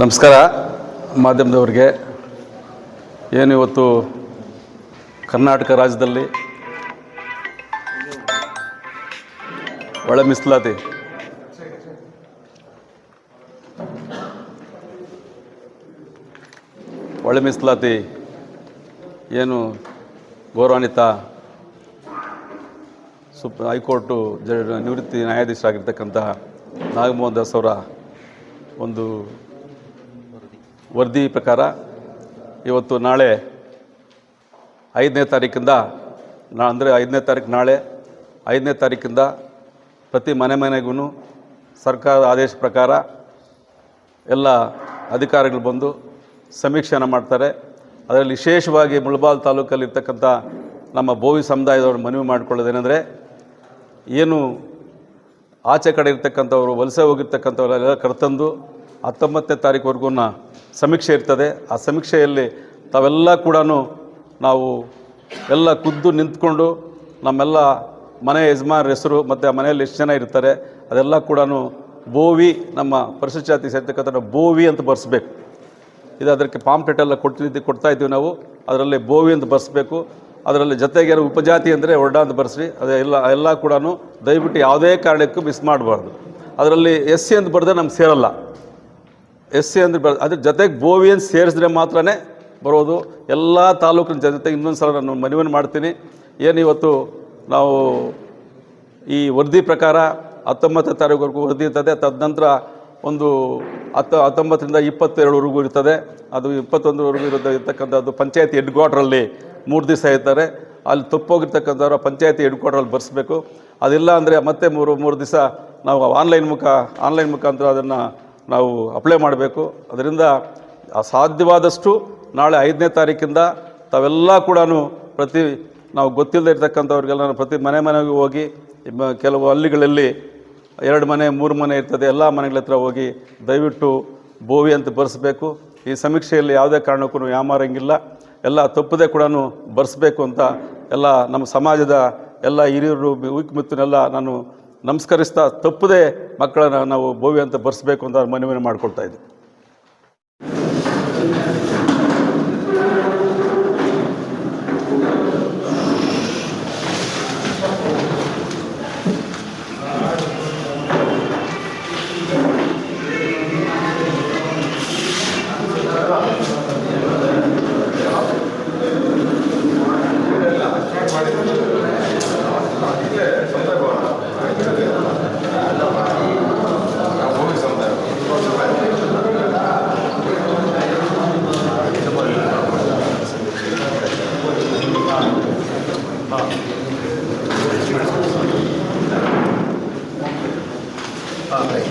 ನಮಸ್ಕಾರ. ಮಾಧ್ಯಮದವ್ರಿಗೆ ಏನು ಇವತ್ತು ಕರ್ನಾಟಕ ರಾಜ್ಯದಲ್ಲಿ ಒಳ ಮಿಸ್ಲಾತಿ? ಒಳ ಮಿಸ್ಲಾತಿ ಏನು ಗೌರವಾನ್ವಿತ ಸುಪ್, ಹೈಕೋರ್ಟು ಜ, ನಿವೃತ್ತಿ ನ್ಯಾಯಾಧೀಶರಾಗಿರ್ತಕ್ಕಂತಹ ನಾಗಮೋಹನ್ ದಾಸ್ ಅವರ ಒಂದು ವರದಿ ಪ್ರಕಾರ ಇವತ್ತು ನಾಳೆ ಐದನೇ ತಾರೀಕಿಂದ ನಾ, ಅಂದರೆ ಐದನೇ ತಾರೀಕು ನಾಳೆ, ಐದನೇ ತಾರೀಕಿಂದ ಪ್ರತಿ ಮನೆ ಮನೆಗೂ ಸರ್ಕಾರದ ಆದೇಶ ಪ್ರಕಾರ ಎಲ್ಲ ಅಧಿಕಾರಿಗಳು ಬಂದು ಸಮೀಕ್ಷೆಯನ್ನು ಮಾಡ್ತಾರೆ. ಅದರಲ್ಲಿ ವಿಶೇಷವಾಗಿ ಮುಳಬಾಲ್ ತಾಲೂಕಲ್ಲಿರ್ತಕ್ಕಂಥ ನಮ್ಮ ಬೋವಿ ಸಮುದಾಯದವರು ಮನವಿ ಮಾಡಿಕೊಳ್ಳೋದೇನೆಂದರೆ ಏನು ಆಚೆ ಕಡೆ ಇರ್ತಕ್ಕಂಥವ್ರು, ವಲಸೆ ಹೋಗಿರ್ತಕ್ಕಂಥವ್ರೆಲ್ಲ ಕರೆತಂದು ಹತ್ತೊಂಬತ್ತನೇ ತಾರೀಕುವರೆಗೂ ಸಮೀಕ್ಷೆ ಇರ್ತದೆ. ಆ ಸಮೀಕ್ಷೆಯಲ್ಲಿ ತಾವೆಲ್ಲ ಕೂಡ ನಾವು ಎಲ್ಲ ಖುದ್ದು ನಿಂತ್ಕೊಂಡು ನಮ್ಮೆಲ್ಲ ಮನೆ ಯಜಮಾನರ ಹೆಸರು ಮತ್ತು ಆ ಮನೆಯಲ್ಲಿ ಎಷ್ಟು ಜನ ಇರ್ತಾರೆ ಅದೆಲ್ಲ ಕೂಡ ಬೋವಿ ನಮ್ಮ ಪರಿಶಿಷ್ಟ ಜಾತಿ ಸೇರ್ತಕ್ಕಂಥ ಬೋವಿ ಅಂತ ಬರೆಸ್ಬೇಕು. ಇದು ಅದಕ್ಕೆ ಪಾಂಪ್ಲೆಟ್ ಎಲ್ಲ ಕೊಡ್ತಿದ್ದು ಕೊಡ್ತಾ ಇದ್ದೀವಿ ನಾವು. ಅದರಲ್ಲಿ ಬೋವಿ ಅಂತ ಬರೆಸ್ಬೇಕು. ಅದರಲ್ಲಿ ಜೊತೆಗೆ ಉಪಜಾತಿ ಅಂದರೆ ಒಡ್ಡ ಅಂತ ಬರ್ಸ್ರಿ. ಅದೆಲ್ಲ ಎಲ್ಲ ಕೂಡ ದಯವಿಟ್ಟು ಯಾವುದೇ ಕಾರಣಕ್ಕೂ ಮಿಸ್ ಮಾಡಬಾರ್ದು. ಅದರಲ್ಲಿ ಎಸ್ ಸಿ ಅಂತ ಬರೆದ್ರೆ ನಮ್ಗೆ ಸೇರಲ್ಲ. ಎಸ್ ಸಿ ಅಂದರೆ ಅದ್ರ ಜೊತೆಗೆ ಬೋವಿಯನ್ನು ಸೇರಿಸಿದ್ರೆ ಮಾತ್ರನೇ ಬರೋದು. ಎಲ್ಲ ತಾಲೂಕಿನ ಜೊತೆಗೆ ಇನ್ನೊಂದು ಸಲ ನಾನು ಮನವಿಯನ್ನು ಮಾಡ್ತೀನಿ. ಏನು ಇವತ್ತು ನಾವು ಈ ವರದಿ ಪ್ರಕಾರ ಹತ್ತೊಂಬತ್ತನೇ ತಾರೀಕುವರೆಗೂ ವರದಿ ಇರ್ತದೆ. ತದನಂತರ ಒಂದು ಹತ್ತು, ಹತ್ತೊಂಬತ್ತರಿಂದ ಇಪ್ಪತ್ತೆರಡುವರೆಗೂ ಇರ್ತದೆ. ಅದು ಇಪ್ಪತ್ತೊಂದರವರೆಗೂ ಇರುತ್ತೆ ಇರ್ತಕ್ಕಂಥದ್ದು ಪಂಚಾಯತಿ ಹೆಡ್ ಕ್ವಾರ್ಟ್ರಲ್ಲಿ ಮೂರು ದಿವಸ ಇರ್ತಾರೆ. ಅಲ್ಲಿ ತಪ್ಪೋಗಿರ್ತಕ್ಕಂಥವ್ರು ಪಂಚಾಯತಿ ಹೆಡ್ ಕ್ವಾರ್ಟ್ರಲ್ಲಿ ಬರೆಸ್ಬೇಕು. ಅದಿಲ್ಲ ಅಂದರೆ ಮತ್ತೆ ಮೂರು ಮೂರು ದಿವಸ ನಾವು ಆನ್ಲೈನ್ ಮುಖ, ಆನ್ಲೈನ್ ಮುಖಾಂತರ ಅದನ್ನು ನಾವು ಅಪ್ಲೈ ಮಾಡಬೇಕು. ಅದರಿಂದ ಸಾಧ್ಯವಾದಷ್ಟು ನಾಳೆ ಐದನೇ ತಾರೀಕಿಂದ ತಾವೆಲ್ಲ ಕೂಡ ಪ್ರತಿ, ನಾವು ಗೊತ್ತಿಲ್ಲದೆ ಇರ್ತಕ್ಕಂಥವ್ರಿಗೆಲ್ಲ ಪ್ರತಿ ಮನೆ ಮನೆಗೆ ಹೋಗಿ ಕೆಲವು ಹಳ್ಳಿಗಳಲ್ಲಿ ಎರಡು ಮನೆ, ಮೂರು ಮನೆ ಇರ್ತದೆ, ಎಲ್ಲ ಮನೆಗಳ ಹತ್ರ ಹೋಗಿ ದಯವಿಟ್ಟು ಬೋವಿ ಅಂತ ಬರೆಸ್ಬೇಕು. ಈ ಸಮೀಕ್ಷೆಯಲ್ಲಿ ಯಾವುದೇ ಕಾರಣಕ್ಕೂ ಯಾಮಾರಂಗಿಲ್ಲ. ಎಲ್ಲ ತಪ್ಪದೆ ಕೂಡ ಬರೆಸ್ಬೇಕು ಅಂತ ಎಲ್ಲ ನಮ್ಮ ಸಮಾಜದ ಎಲ್ಲ ಹಿರಿಯರು ಮಿತ್ರನೆಲ್ಲ ನಾನು ನಮಸ್ಕರಿಸ್ತಾ ತಪ್ಪದೆ ಮಕ್ಕಳನ್ನು ನಾವು ಭೋವಿ ಅಂತ ಬರೆಸ್ಬೇಕು ಅಂತ ಮನವಿ ಮಾಡ್ಕೊಳ್ತಾ ಇದ್ದೀನಿ Okay.